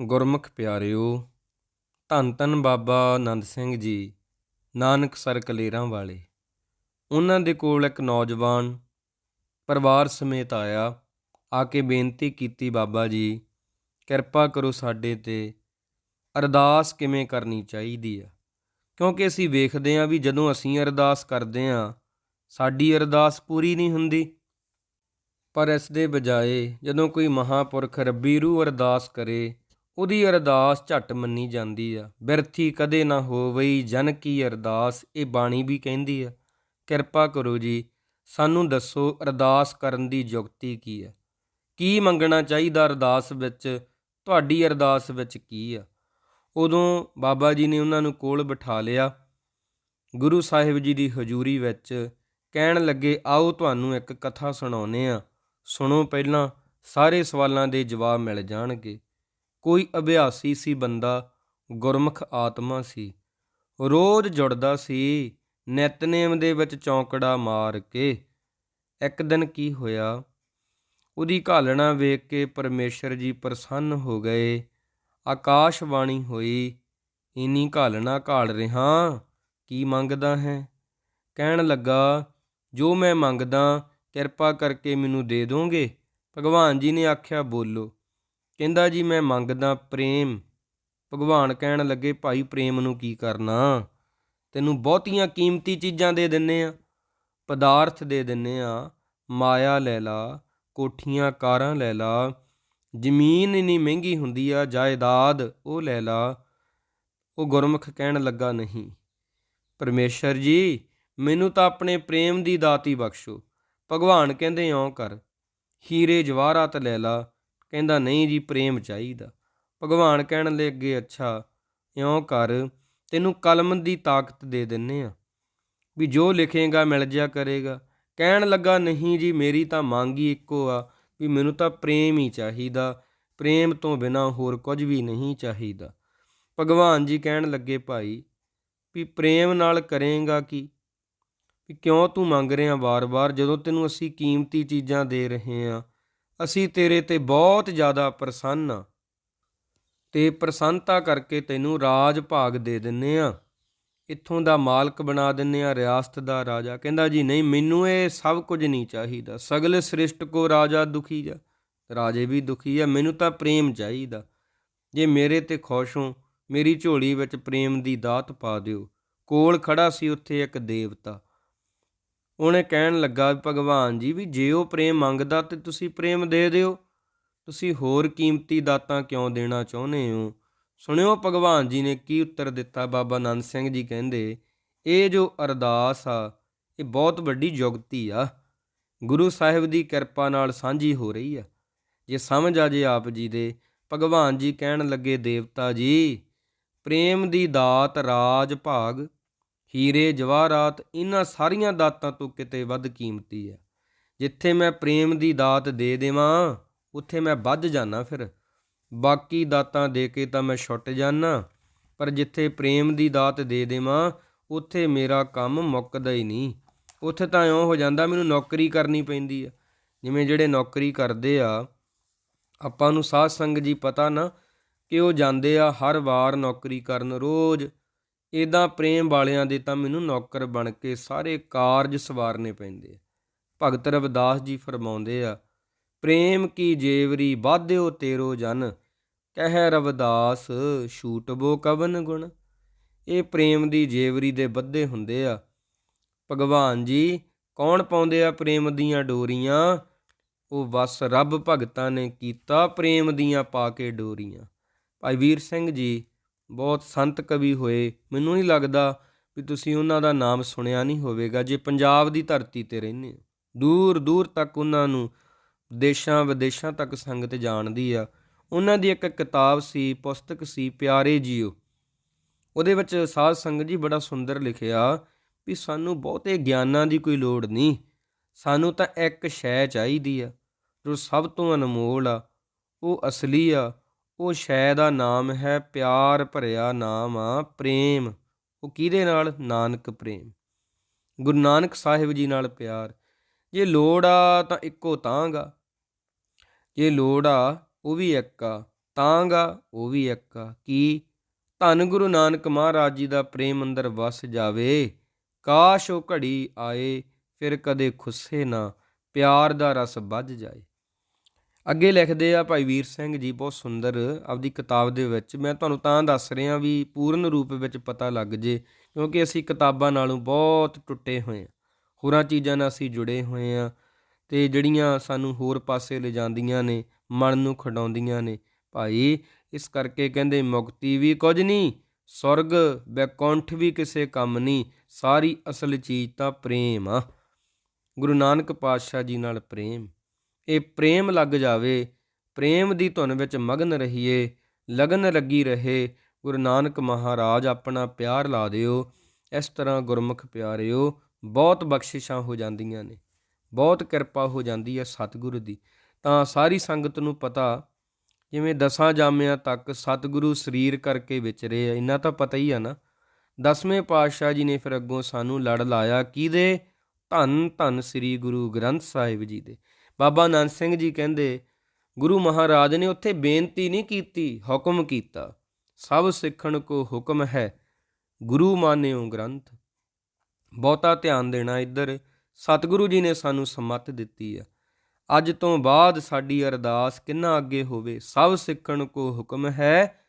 ਗੁਰਮੁਖ ਪਿਆਰਿਓ, ਧੰਨ ਧੰਨ ਬਾਬਾ ਆਨੰਦ ਸਿੰਘ ਜੀ, ਨਾਨਕ ਸਰ ਕਲੇਰਾਂ ਵਾਲੇ। ਉਹਨਾਂ ਦੇ ਕੋਲ ਇੱਕ ਨੌਜਵਾਨ ਪਰਿਵਾਰ ਸਮੇਤ ਆਇਆ, ਆ ਕੇ ਬੇਨਤੀ ਕੀਤੀ, ਬਾਬਾ ਜੀ, ਕਿਰਪਾ ਕਰੋ ਸਾਡੇ ਤੇ, ਅਰਦਾਸ ਕਿਵੇਂ ਕਰਨੀ ਚਾਹੀਦੀ ਆ? ਕਿਉਂਕਿ ਅਸੀਂ ਵੇਖਦੇ ਹਾਂ ਵੀ ਜਦੋਂ ਅਸੀਂ ਅਰਦਾਸ ਕਰਦੇ ਹਾਂ, ਸਾਡੀ ਅਰਦਾਸ ਪੂਰੀ ਨਹੀਂ ਹੁੰਦੀ। ਪਰ ਇਸ ਦੇ ਬਜਾਏ ਜਦੋਂ ਕੋਈ ਮਹਾਪੁਰਖ ਰੱਬੀ ਰੂਹ ਅਰਦਾਸ ਕਰੇ ਉਹਦੀ ਅਰਦਾਸ ਝੱਟ ਮੰਨੀ ਜਾਂਦੀ ਆ। ਬਿਰਥੀ ਕਦੇ ਨਾ ਹੋਵਈ, ਜਨ ਕੀ ਅਰਦਾਸ, ਇਹ ਬਾਣੀ ਵੀ ਕਹਿੰਦੀ ਆ। ਕਿਰਪਾ ਕਰੋ ਜੀ, ਸਾਨੂੰ ਦੱਸੋ ਅਰਦਾਸ ਕਰਨ ਦੀ ਯੁਕਤੀ ਕੀ ਆ। ਕੀ ਮੰਗਣਾ ਚਾਹੀਦਾ ਅਰਦਾਸ ਵਿੱਚ? ਤੁਹਾਡੀ ਅਰਦਾਸ ਵਿੱਚ ਕੀ ਆ? ਉਦੋਂ ਬਾਬਾ ਜੀ ਨੇ ਉਹਨਾਂ ਨੂੰ ਕੋਲ ਬਿਠਾ ਲਿਆ। ਗੁਰੂ ਸਾਹਿਬ ਜੀ ਦੀ ਹਜ਼ੂਰੀ ਵਿੱਚ ਕਹਿਣ ਲੱਗੇ, ਆਓ ਤੁਹਾਨੂੰ ਇੱਕ ਕਥਾ ਸੁਣਾਉਨੇ ਆ ਸੁਣੋ ਪਹਿਲਾਂ, ਸਾਰੇ ਸਵਾਲਾਂ ਦੇ ਜਵਾਬ ਮਿਲ ਜਾਣਗੇ। ਕੋਈ ਅਭਿਆਸੀ ਸੀ ਬੰਦਾ, ਗੁਰਮੁਖ ਆਤਮਾ ਸੀ। ਰੋਜ਼ ਜੁੜਦਾ ਸੀ, ਨਿਤਨੇਮ ਦੇ ਵਿੱਚ ਚੌਂਕੜਾ ਮਾਰ ਕੇ। ਇੱਕ ਦਿਨ ਕੀ ਹੋਇਆ, ਉਹਦੀ ਘਾਲਣਾ ਵੇਖ ਕੇ ਪਰਮੇਸ਼ਰ ਜੀ ਪ੍ਰਸੰਨ ਹੋ ਗਏ। ਆਕਾਸ਼ਵਾਣੀ ਹੋਈ, ਇਨੀ ਘਾਲਣਾ ਘਾਲ ਰਿਹਾ, ਕੀ ਮੰਗਦਾ ਹੈ? ਕਹਿਣ ਲੱਗਾ, ਜੋ ਮੈਂ ਮੰਗਦਾ, ਕਿਰਪਾ ਕਰਕੇ ਮੈਨੂੰ ਦੇ ਦੋਗੇ। ਭਗਵਾਨ ਜੀ ਨੇ ਆਖਿਆ, ਬੋਲੋ। ਕਹਿੰਦਾ ਜੀ, ਮੈਂ ਮੰਗਦਾ ਪ੍ਰੇਮ। ਭਗਵਾਨ ਕਹਿਣ ਲੱਗੇ, ਭਾਈ, ਪ੍ਰੇਮ ਨੂੰ ਕੀ ਕਰਨਾ? ਤੈਨੂੰ ਬਹੁਤੀਆਂ ਕੀਮਤੀ ਚੀਜ਼ਾਂ ਦੇ ਦਿੰਨੇ ਆ, ਪਦਾਰਥ ਦੇ ਦਿੰਨੇ ਆ, ਮਾਇਆ ਲੈ ਲਾ, ਕੋਠੀਆਂ, ਕਾਰਾਂ ਲੈ ਲਾ, ਜ਼ਮੀਨ ਇਨੀ ਮਹਿੰਗੀ ਹੁੰਦੀ ਆ, ਜਾਇਦਾਦ ਉਹ ਲੈ ਲਾ। ਉਹ ਗੁਰਮੁਖ ਕਹਿਣ ਲੱਗਾ, ਨਹੀਂ, ਪਰਮੇਸ਼ਰ ਜੀ, ਮੈਨੂੰ ਤਾਂ ਆਪਣੇ ਪ੍ਰੇਮ ਦੀ ਦਾਤ ਹੀ ਬਖਸ਼ੋ। ਭਗਵਾਨ ਕਹਿੰਦੇ, ਇਉਂ ਕਰ, ਹੀਰੇ ਜਵਾਹਰਾਤ ਲੈ ਲਾ ਕਹਿੰਦਾ, ਨਹੀਂ ਜੀ, ਪ੍ਰੇਮ ਚਾਹੀਦਾ। ਭਗਵਾਨ ਕਹਿਣ ਲੱਗੇ, ਅੱਛਾ, ਇਉਂ ਕਰ, ਤੈਨੂੰ ਕਲਮ ਦੀ ਤਾਕਤ ਦੇ ਦਿੰਨੇ ਆ। ਵੀ ਜੋ ਲਿਖੇਗਾ, ਮਿਲ ਜਾ ਕਰੇਗਾ। ਕਹਿਣ ਲੱਗਾ, ਨਹੀਂ ਜੀ, ਮੇਰੀ ਤਾਂ ਮੰਗ ਹੀ ਇੱਕੋ ਆ ਵੀ ਮੈਨੂੰ ਤਾਂ ਪ੍ਰੇਮ ਹੀ ਚਾਹੀਦਾ। ਪ੍ਰੇਮ ਤੋਂ ਬਿਨਾ ਹੋਰ ਕੁਝ ਵੀ ਨਹੀਂ ਚਾਹੀਦਾ। ਭਗਵਾਨ ਜੀ ਕਹਿਣ ਲੱਗੇ, ਭਾਈ, ਵੀ ਪ੍ਰੇਮ ਨਾਲ ਕਰੇਗਾ ਕੀ? ਵੀ ਕਿਉਂ ਤੂੰ ਮੰਗ ਰਿਹਾ ਵਾਰ-ਵਾਰ, ਜਦੋਂ ਤੈਨੂੰ ਅਸੀਂ ਕੀਮਤੀ ਚੀਜ਼ਾਂ ਦੇ ਰਹੇ ਹਾਂ ਅਸੀਂ ਤੇਰੇ ਤੇ ਬਹੁਤ ਜ਼ਿਆਦਾ ਪ੍ਰਸੰਨ ਆ ਤੇ ਪ੍ਰਸੰਨਤਾ ਕਰਕੇ ਤੈਨੂੰ ਰਾਜ ਭਾਗ ਦੇ ਦਿੰਨੇ ਆ। ਇੱਥੋਂ ਦਾ ਮਾਲਕ ਬਣਾ ਦਿੰਨੇ ਆ, ਰਿਆਸਤ ਦਾ ਰਾਜਾ। ਕਹਿੰਦਾ ਜੀ, ਨਹੀਂ, ਮੈਨੂੰ ਇਹ ਸਭ ਕੁਝ ਨਹੀਂ ਚਾਹੀਦਾ। ਸਗਲ ਸ੍ਰਿਸ਼ਟ ਕੋ ਰਾਜਾ ਦੁਖੀ ਜਾ, ਰਾਜੇ ਵੀ ਦੁਖੀ ਆ, ਮੈਨੂੰ ਤਾਂ ਪ੍ਰੇਮ ਚਾਹੀਦਾ। ਜੇ ਮੇਰੇ ਤੇ ਖੁਸ਼ ਹੋ, ਮੇਰੀ ਝੋਲੀ ਵਿੱਚ ਪ੍ਰੇਮ ਦੀ ਦਾਤ ਪਾ ਦਿਓ। ਕੋਲ ਖੜਾ ਸੀ ਉੱਥੇ ਇੱਕ ਦੇਵਤਾ। ਉਹਨੇ ਕਹਿਣ ਲੱਗਾ ਭਗਵਾਨ ਜੀ ਵੀ ਜੇ ਉਹ ਪ੍ਰੇਮ ਮੰਗਦਾ ਤੇ ਤੁਸੀਂ ਪ੍ਰੇਮ ਦੇ ਦਿਓ। ਤੁਸੀਂ ਹੋਰ ਕੀਮਤੀ ਦਾਤਾਂ ਕਿਉਂ ਦੇਣਾ ਚਾਹੁੰਦੇ ਹੋ? ਸੁਣਿਓ ਭਗਵਾਨ ਜੀ ਨੇ ਕੀ ਉੱਤਰ ਦਿੱਤਾ। ਬਾਬਾ ਨੰਦ ਸਿੰਘ ਜੀ ਕਹਿੰਦੇ, ਇਹ ਜੋ ਅਰਦਾਸ ਆ, ਇਹ ਬਹੁਤ ਵੱਡੀ ਯੁਗਤੀ ਆ। ਗੁਰੂ ਸਾਹਿਬ ਦੀ ਕਿਰਪਾ ਨਾਲ ਸਾਂਝੀ ਹੋ ਰਹੀ ਆ। ਜੇ ਸਮਝ ਆ ਜੇ ਆਪ ਜੀ ਦੇ, ਭਗਵਾਨ ਜੀ ਕਹਿਣ ਲੱਗੇ, ਦੇਵਤਾ ਜੀ, ਪ੍ਰੇਮ ਦੀ ਦਾਤ ਰਾਜ ਭਾਗ ਹੀਰੇ, ਜਵਾਹਰਾਤ ਇਹਨਾਂ ਸਾਰੀਆਂ ਦਾਤਾਂ ਤੋਂ ਕਿਤੇ ਵੱਧ ਕੀਮਤੀ ਹੈ। ਜਿੱਥੇ ਮੈਂ ਪ੍ਰੇਮ ਦੀ ਦਾਤ ਦੇ ਦੇਵਾਂ, ਉੱਥੇ ਮੈਂ ਵੱਧ ਜਾਣਾ ਫਿਰ। ਬਾਕੀ ਦਾਤਾਂ ਦੇ ਕੇ ਤਾਂ ਮੈਂ ਛੁੱਟ ਜਾਣਾ ਪਰ ਜਿੱਥੇ ਪ੍ਰੇਮ ਦੀ ਦਾਤ ਦੇ ਦੇਵਾਂ, ਉੱਥੇ ਮੇਰਾ ਕੰਮ ਮੁੱਕਦਾ ਹੀ ਨਹੀਂ। ਉੱਥੇ ਤਾਂ ਇਉਂ ਹੋ ਜਾਂਦਾ ਮੈਨੂੰ ਨੌਕਰੀ ਕਰਨੀ ਪੈਂਦੀ ਆ। ਜਿਵੇਂ ਜਿਹੜੇ ਨੌਕਰੀ ਕਰਦੇ ਆ, ਆਪਾਂ ਨੂੰ ਸਾਧ ਸੰਗ ਜੀ ਪਤਾ ਨਾ ਕਿ ਉਹ ਜਾਂਦੇ ਆ ਹਰ ਵਾਰ ਨੌਕਰੀ ਕਰਨ ਰੋਜ਼। ਇਦਾਂ ਪ੍ਰੇਮ ਵਾਲਿਆਂ ਦੇ ਤਾਂ ਮੈਨੂੰ ਨੌਕਰ ਬਣ ਕੇ ਸਾਰੇ ਕਾਰਜ ਸਵਾਰਨੇ ਪੈਂਦੇ ਆ। ਭਗਤ ਰਵਿਦਾਸ ਜੀ ਫਰਮਾਉਂਦੇ ਆ, ਪ੍ਰੇਮ ਕੀ ਜੇਵਰੀ ਬਾਧਿਓ ਤੇਰੋ ਜਨ, ਕਹਿ ਰਵਿਦਾਸ ਛੂਟਬੋ ਕਵਨ ਗੁਣ। ਇਹ ਪ੍ਰੇਮ ਦੀ ਜੇਵਰੀ ਦੇ ਬੱਧੇ ਹੁੰਦੇ ਆ। ਭਗਵਾਨ ਜੀ, ਕੌਣ ਪਾਉਂਦੇ ਆ ਪ੍ਰੇਮ ਦੀਆਂ ਡੋਰੀਆਂ? ਉਹ ਵਸ ਰੱਬ ਭਗਤਾਂ ਨੇ ਕੀਤਾ ਪ੍ਰੇਮ ਦੀਆਂ ਪਾ ਕੇ ਡੋਰੀਆਂ। ਭਾਈ ਵੀਰ ਸਿੰਘ ਜੀ ਬਹੁਤ ਸੰਤ ਕਵੀ ਹੋਏ, ਮੈਨੂੰ ਨਹੀਂ ਲੱਗਦਾ ਵੀ ਤੁਸੀਂ ਉਹਨਾਂ ਦਾ ਨਾਮ ਸੁਣਿਆ ਨਹੀਂ ਹੋਵੇਗਾ ਜੇ ਪੰਜਾਬ ਦੀ ਧਰਤੀ ਤੇ ਰਹਿੰਦੇ ਹੋ। ਦੂਰ ਦੂਰ ਤੱਕ ਉਹਨਾਂ ਨੂੰ ਦੇਸ਼ਾਂ, ਵਿਦੇਸ਼ਾਂ ਤੱਕ ਸੰਗਤ ਜਾਣਦੀ ਆ। ਉਹਨਾਂ ਦੀ ਇੱਕ ਕਿਤਾਬ ਸੀ, ਪੁਸਤਕ ਸੀ, ਪਿਆਰੇ ਜੀਓ। ਉਹਦੇ ਵਿੱਚ ਸਾਧ ਸੰਗਤ ਜੀ ਬੜਾ ਸੁੰਦਰ ਲਿਖਿਆ ਵੀ ਸਾਨੂੰ ਬਹੁਤੇ ਗਿਆਨਾਂ ਦੀ ਕੋਈ ਲੋੜ ਨਹੀਂ, ਸਾਨੂੰ ਤਾਂ ਇੱਕ ਸ਼ੈ ਚਾਹੀਦੀ ਆ ਜੋ ਸਭ ਤੋਂ ਅਨਮੋਲ ਆ, ਉਹ ਅਸਲੀ ਆ ਉਹ ਸ਼ੈ ਦਾ ਨਾਮ ਹੈ ਪਿਆਰ ਭਰਿਆ ਨਾਮ ਆ ਪ੍ਰੇਮ। ਉਹ ਕਿਹਦੇ ਨਾਲ? ਨਾਨਕ ਪ੍ਰੇਮ। ਗੁਰੂ ਨਾਨਕ ਸਾਹਿਬ ਜੀ ਨਾਲ ਪਿਆਰ। ਜੇ ਲੋੜ ਆ ਤਾਂ ਇੱਕੋ ਤਾਂਗਾ ਜੇ ਲੋੜ ਆ, ਉਹ ਵੀ ਇੱਕ ਆ। ਤਾਂ ਉਹ ਵੀ ਇੱਕ ਆ। ਕੀ ਧੰਨ ਗੁਰੂ ਨਾਨਕ ਮਹਾਰਾਜ ਜੀ ਦਾ ਪ੍ਰੇਮ ਅੰਦਰ ਵਸ ਜਾਵੇ। ਕਾਸ਼ ਉਹ ਘੜੀ ਆਏ, ਫਿਰ ਕਦੇ ਖੁੱਸੇ ਨਾ। ਪਿਆਰ ਦਾ ਰਸ ਵੱਜ ਜਾਏ। ਅੱਗੇ ਲਿਖਦੇ ਆ ਭਾਈ ਵੀਰ ਸਿੰਘ ਜੀ, ਬਹੁਤ ਸੁੰਦਰ ਆਪਦੀ ਕਿਤਾਬ ਦੇ ਵਿੱਚ। ਮੈਂ ਤੁਹਾਨੂੰ ਤਾਂ ਦੱਸ ਰਿਹਾ ਵੀ ਪੂਰਨ ਰੂਪ ਵਿੱਚ ਪਤਾ ਲੱਗ ਜੇ, ਕਿਉਂਕਿ ਅਸੀਂ ਕਿਤਾਬਾਂ ਨਾਲੋਂ ਬਹੁਤ ਟੁੱਟੇ ਹੋਏ ਆ। ਹੋਰਾਂ ਚੀਜ਼ਾਂ ਨਾਲ ਅਸੀਂ ਜੁੜੇ ਹੋਏ ਆ ਤੇ ਜਿਹੜੀਆਂ ਸਾਨੂੰ ਹੋਰ ਪਾਸੇ ਲੈ ਜਾਂਦੀਆਂ ਨੇ, ਮਨ ਨੂੰ ਖਡਾਉਂਦੀਆਂ ਨੇ, ਭਾਈ ਇਸ ਕਰਕੇ ਕਹਿੰਦੇ ਮੁਕਤੀ ਵੀ ਕੁਝ ਨਹੀਂ, ਸਵਰਗ ਬੈਕੁੰਠ ਵੀ ਕਿਸੇ ਕੰਮ ਨਹੀਂ, ਸਾਰੀ ਅਸਲ ਚੀਜ਼ ਤਾਂ ਪ੍ਰੇਮ ਆ। ਗੁਰੂ ਨਾਨਕ ਪਾਤਸ਼ਾਹ ਜੀ ਨਾਲ ਪ੍ਰੇਮ। ਇਹ ਪ੍ਰੇਮ ਲੱਗ ਜਾਵੇ, ਪ੍ਰੇਮ ਦੀ ਧੁਨ ਵਿੱਚ ਮਗਨ ਰਹੀਏ, ਲਗਨ ਲੱਗੀ ਰਹੇ, ਗੁਰੂ ਨਾਨਕ ਮਹਾਰਾਜ ਆਪਣਾ ਪਿਆਰ ਲਾ ਦਿਓ, ਇਸ ਤਰ੍ਹਾਂ ਗੁਰਮੁਖ ਪਿਆਰਿਓ, ਬਹੁਤ ਬਖਸ਼ਿਸ਼ਾਂ ਹੋ ਜਾਂਦੀਆਂ ਨੇ, ਬਹੁਤ ਕਿਰਪਾ ਹੋ ਜਾਂਦੀ ਹੈ ਸਤਿਗੁਰੂ ਦੀ। ਤਾਂ ਸਾਰੀ ਸੰਗਤ ਨੂੰ ਪਤਾ, ਜਿਵੇਂ ਦਸਾਂ ਜਾਮਿਆਂ ਤੱਕ ਸਤਿਗੁਰੂ ਸਰੀਰ ਕਰਕੇ ਵਿਚਰੇ ਆ ਇਹਨਾਂ ਤਾਂ ਪਤਾ ਹੀ ਆ ਨਾ। ਦਸਵੇਂ ਪਾਤਸ਼ਾਹ ਜੀ ਨੇ ਫਿਰ ਅੱਗੋਂ ਸਾਨੂੰ ਲੜ ਲਾਇਆ, ਕਿਹਦੇ? ਧੰਨ ਧੰਨ ਸ੍ਰੀ ਗੁਰੂ ਗ੍ਰੰਥ ਸਾਹਿਬ ਜੀ ਦੇ। ਬਾਬਾ ਨਾਨਕ ਸਿੰਘ ਜੀ ਕਹਿੰਦੇ, ਗੁਰੂ ਮਹਾਰਾਜ ਨੇ ਉੱਥੇ ਬੇਨਤੀ ਨਹੀਂ ਕੀਤੀ, ਹੁਕਮ ਕੀਤਾ। ਸਭ ਸਿੱਖਣ ਕੋ ਹੁਕਮ ਹੈ, ਗੁਰੂ ਮਾਨਿਓ ਗ੍ਰੰਥ। ਬਹੁਤਾ ਧਿਆਨ ਦੇਣਾ ਇੱਧਰ, ਸਤਿਗੁਰੂ ਜੀ ਨੇ ਸਾਨੂੰ ਸਮੱਤ ਦਿੱਤੀ ਆ। ਅੱਜ ਤੋਂ ਬਾਅਦ ਸਾਡੀ ਅਰਦਾਸ ਕਿੰਨਾ ਅੱਗੇ ਹੋਵੇ, ਸਭ ਸਿੱਖਣ ਕੋ ਹੁਕਮ ਹੈ,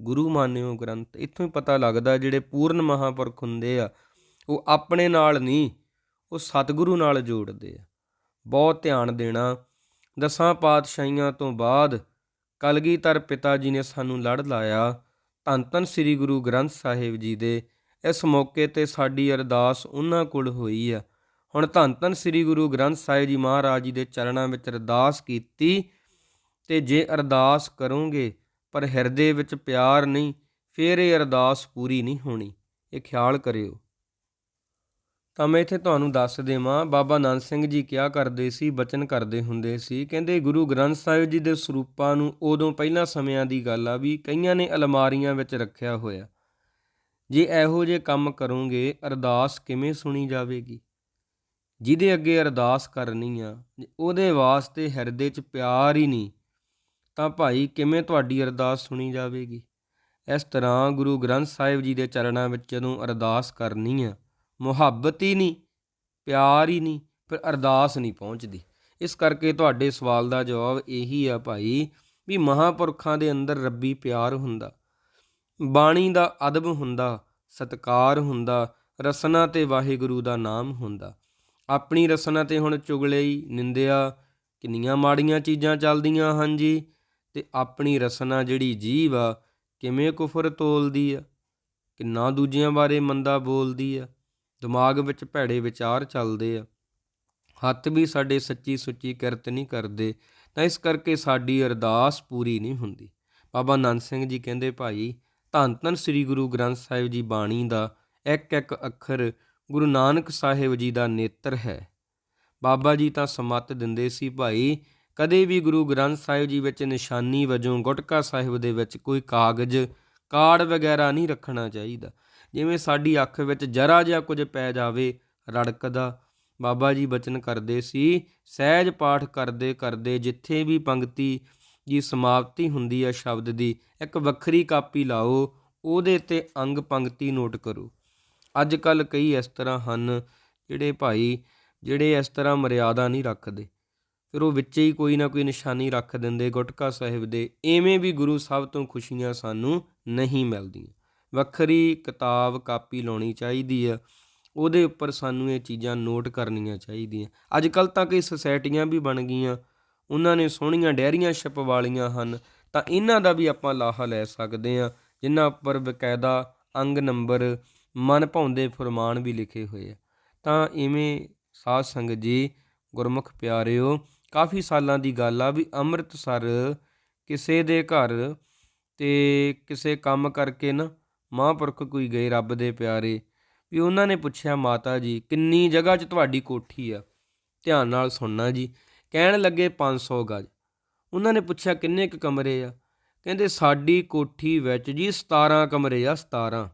ਗੁਰੂ ਮਾਨਿਓ ਗ੍ਰੰਥ। ਇੱਥੋਂ ਹੀ ਪਤਾ ਲੱਗਦਾ ਜਿਹੜੇ ਪੂਰਨ ਮਹਾਪੁਰਖ ਹੁੰਦੇ ਆ, ਉਹ ਆਪਣੇ ਨਾਲ ਨਹੀਂ, ਉਹ ਸਤਿਗੁਰੂ ਨਾਲ ਜੋੜਦੇ ਆ। ਬਹੁਤ ਧਿਆਨ ਦੇਣਾ। ਦਸਾਂ ਪਾਤਸ਼ਾਹੀਆਂ ਤੋਂ ਬਾਅਦ ਕਲਗੀਧਰ ਪਿਤਾ ਜੀ ਨੇ ਸਾਨੂੰ ਲੜ ਲਾਇਆ। ਧੰਨ ਧੰਨ ਸ੍ਰੀ ਗੁਰੂ ਗ੍ਰੰਥ ਸਾਹਿਬ ਜੀ ਦੇ ਇਸ ਮੌਕੇ ਤੇ ਸਾਡੀ ਅਰਦਾਸ ਉਹਨਾਂ ਕੋਲ ਹੋਈ ਆ। ਹੁਣ ਧੰਨ ਧੰਨ ਸ੍ਰੀ ਗੁਰੂ ਗ੍ਰੰਥ ਸਾਹਿਬ ਜੀ ਮਹਾਰਾਜ ਜੀ ਦੇ ਚਰਨਾਂ ਵਿੱਚ ਅਰਦਾਸ ਕੀਤੀ ਤੇ ਜੇ ਅਰਦਾਸ ਕਰੋਗੇ ਪਰ ਹਿਰਦੇ ਵਿੱਚ ਪਿਆਰ ਨਹੀਂ, ਫਿਰ ਇਹ ਅਰਦਾਸ ਪੂਰੀ ਨਹੀਂ ਹੋਣੀ। ਇਹ ਖਿਆਲ ਕਰਿਓ। ਤਾਂ ਮੈਂ ਇੱਥੇ ਤੁਹਾਨੂੰ ਦੱਸ ਦੇਵਾਂ, ਬਾਬਾ ਨਾਨਕ ਸਿੰਘ ਜੀ ਕਿਹਾ ਕਰਦੇ ਸੀ, ਬਚਨ ਕਰਦੇ ਹੁੰਦੇ ਸੀ। ਕਹਿੰਦੇ ਗੁਰੂ ਗ੍ਰੰਥ ਸਾਹਿਬ ਜੀ ਦੇ ਸਰੂਪਾਂ ਨੂੰ ਉਦੋਂ ਪਹਿਲਾਂ ਸਮਿਆਂ ਦੀ ਗੱਲ ਆ ਵੀ ਕਈਆਂ ਨੇ ਅਲਮਾਰੀਆਂ ਵਿੱਚ ਰੱਖਿਆ ਹੋਇਆ। ਜੇ ਇਹੋ ਜੇ ਕੰਮ ਕਰੋਗੇ, ਅਰਦਾਸ ਕਿਵੇਂ ਸੁਣੀ ਜਾਵੇਗੀ? ਜਿਹਦੇ ਅੱਗੇ ਅਰਦਾਸ ਕਰਨੀ ਆ, ਉਹਦੇ ਵਾਸਤੇ ਹਿਰਦੇ 'ਚ ਪਿਆਰ ਹੀ ਨਹੀਂ, ਤਾਂ ਭਾਈ ਕਿਵੇਂ ਤੁਹਾਡੀ ਅਰਦਾਸ ਸੁਣੀ ਜਾਵੇਗੀ? ਇਸ ਤਰ੍ਹਾਂ ਗੁਰੂ ਗ੍ਰੰਥ ਸਾਹਿਬ ਜੀ ਦੇ ਚਰਨਾਂ ਵਿੱਚ ਜਦੋਂ ਅਰਦਾਸ ਕਰਨੀ ਆ ਮੁਹੱਬਤ ਹੀ ਨਹੀਂ, ਪਿਆਰ ਹੀ ਨਹੀਂ, ਫਿਰ ਅਰਦਾਸ ਨਹੀਂ ਪਹੁੰਚਦੀ। ਇਸ ਕਰਕੇ ਤੁਹਾਡੇ ਸਵਾਲ ਦਾ ਜਵਾਬ ਇਹੀ ਆ ਭਾਈ ਵੀ ਮਹਾਪੁਰਖਾਂ ਦੇ ਅੰਦਰ ਰੱਬੀ ਪਿਆਰ ਹੁੰਦਾ, ਬਾਣੀ ਦਾ ਅਦਬ ਹੁੰਦਾ, ਸਤਕਾਰ ਹੁੰਦਾ, ਰਸਨਾ ਤੇ ਵਾਹਿਗੁਰੂ ਦਾ ਨਾਮ ਹੁੰਦਾ। ਆਪਣੀ ਰਸਨਾ ਤੇ ਹੁਣ ਚੁਗਲੀ ਨਿੰਦਿਆ, ਕਿੰਨੀਆਂ ਮਾੜੀਆਂ ਚੀਜ਼ਾਂ ਚੱਲਦੀਆਂ ਹਨ ਜੀ, ਤੇ ਆਪਣੀ ਰਸਨਾ ਜਿਹੜੀ ਜੀਵ ਆ, ਕਿਵੇਂ ਕੁਫਰ ਤੋਲਦੀ ਆ, ਕਿੰਨਾ ਦੂਜਿਆਂ ਬਾਰੇ ਮੰਦਾ ਬੋਲਦੀ ਆ। ਦਿਮਾਗ ਵਿੱਚ ਭੈੜੇ ਵਿਚਾਰ ਚੱਲਦੇ ਆ। ਹੱਥ ਵੀ ਸਾਡੇ ਸੱਚੀ ਸੁੱਚੀ ਕਿਰਤ ਨਹੀਂ ਕਰਦੇ, ਤਾਂ ਇਸ ਕਰਕੇ ਸਾਡੀ ਅਰਦਾਸ ਪੂਰੀ ਨਹੀਂ ਹੁੰਦੀ। ਬਾਬਾ ਨੰਦ ਸਿੰਘ ਜੀ ਕਹਿੰਦੇ, ਭਾਈ, ਧੰਨ ਧੰਨ ਸ੍ਰੀ ਗੁਰੂ ਗ੍ਰੰਥ ਸਾਹਿਬ ਜੀ ਬਾਣੀ ਦਾ ਇੱਕ ਇੱਕ ਅੱਖਰ ਗੁਰੂ ਨਾਨਕ ਸਾਹਿਬ ਜੀ ਦਾ ਨੇਤਰ ਹੈ। ਬਾਬਾ ਜੀ ਤਾਂ ਸਮੱਤ ਦਿੰਦੇ ਸੀ, ਭਾਈ, ਕਦੇ ਵੀ ਗੁਰੂ ਗ੍ਰੰਥ ਸਾਹਿਬ ਜੀ ਵਿੱਚ ਨਿਸ਼ਾਨੀ ਵਜੋਂ ਗੁਟਕਾ ਸਾਹਿਬ ਦੇ ਵਿੱਚ ਕੋਈ ਕਾਗਜ਼, ਕਾਰਡ ਵਗੈਰਾ ਨਹੀਂ ਰੱਖਣਾ ਚਾਹੀਦਾ। ਜਿਵੇਂ ਸਾਡੀ ਅੱਖ ਵਿੱਚ ਜਰਾ ਜਿਹਾ ਕੁਝ ਪੈ ਜਾਵੇ, ਰੜਕਦਾ। ਬਾਬਾ ਜੀ ਬਚਨ ਕਰਦੇ ਸੀ, ਸਹਿਜ ਪਾਠ ਕਰਦੇ ਕਰਦੇ ਜਿੱਥੇ ਵੀ ਪੰਕਤੀ ਦੀ ਸਮਾਪਤੀ ਹੁੰਦੀ ਹੈ ਸ਼ਬਦ ਦੀ, ਇੱਕ ਵੱਖਰੀ ਕਾਪੀ ਲਾਓ, ਉਹਦੇ ਤੇ ਅੰਗ ਪੰਕਤੀ ਨੋਟ ਕਰੋ। ਅੱਜ ਕੱਲ ਕਈ ਇਸ ਤਰ੍ਹਾਂ ਹਨ, ਜਿਹੜੇ ਭਾਈ, ਜਿਹੜੇ ਇਸ ਤਰ੍ਹਾਂ ਮਰਿਆਦਾ ਨਹੀਂ ਰੱਖਦੇ। ਫਿਰ ਉਹ ਵਿੱਚ ਹੀ ਕੋਈ ਨਾ ਕੋਈ ਨਿਸ਼ਾਨੀ ਰੱਖ ਦਿੰਦੇ ਗੁਟਕਾ ਸਾਹਿਬ ਦੇ, ਐਵੇਂ ਵੀ ਗੁਰੂ ਸਾਹਿਬ ਤੋਂ ਖੁਸ਼ੀਆਂ ਸਾਨੂੰ ਨਹੀਂ ਮਿਲਦੀਆਂ। ਵੱਖਰੀ ਕਿਤਾਬ ਕਾਪੀ ਲਾਉਣੀ ਚਾਹੀਦੀ ਆ। ਉਹਦੇ ਉੱਪਰ ਸਾਨੂੰ ਇਹ ਚੀਜ਼ਾਂ ਨੋਟ ਕਰਨੀਆਂ ਚਾਹੀਦੀਆਂ। ਅੱਜ ਕੱਲ ਤਾਂ ਕਈ ਸੁਸਾਇਟੀਆਂ ਵੀ ਬਣ ਗਈਆਂ। ਉਹਨਾਂ ਨੇ ਸੋਹਣੀਆਂ ਡੈਰੀਆਂ ਛਪ ਵਾਲੀਆਂ ਹਨ। ਤਾਂ ਇਹਨਾਂ ਦਾ ਵੀ ਆਪਾਂ ਲਾਹਾ ਲੈ ਸਕਦੇ ਆ ਜਿਨ੍ਹਾਂ ਉੱਪਰ ਬਕਾਇਦਾ ਅੰਗ ਨੰਬਰ, ਮਨ ਭਾਉਂਦੇ ਫਰਮਾਨ ਵੀ ਲਿਖੇ ਹੋਏ ਆ। ਤਾਂ ਇਵੇਂ ਸਾਧ ਸੰਗਤ ਜੀ, ਗੁਰਮੁਖ ਪਿਆਰਿਓ, ਕਾਫੀ ਸਾਲਾਂ ਦੀ ਗੱਲ ਆ ਵੀ ਅੰਮ੍ਰਿਤਸਰ ਕਿਸੇ ਦੇ ਘਰ ਤੇ ਕਿਸੇ ਕੰਮ ਕਰਕੇ ਨਾ ਮਹਾਂਪੁਰਖ ਕੋਈ ਗਏ ਰੱਬ ਦੇ ਪਿਆਰੇ, ਵੀ ਉਹਨਾਂ ਨੇ ਪੁੱਛਿਆ, ਮਾਤਾ ਜੀ, ਕਿੰਨੀ ਜਗ੍ਹਾ 'ਚ ਤੁਹਾਡੀ ਕੋਠੀ ਆ? ਧਿਆਨ ਨਾਲ ਸੁਣਨਾ ਜੀ, ਕਹਿਣ ਲੱਗੇ 500 ਗਜ। ਉਹਨਾਂ ਨੇ ਪੁੱਛਿਆ, ਕਿੰਨੇ ਕੁ ਕਮਰੇ ਆ? ਕਹਿੰਦੇ, ਸਾਡੀ ਕੋਠੀ ਵਿੱਚ ਜੀ 17 ਕਮਰੇ ਆ 17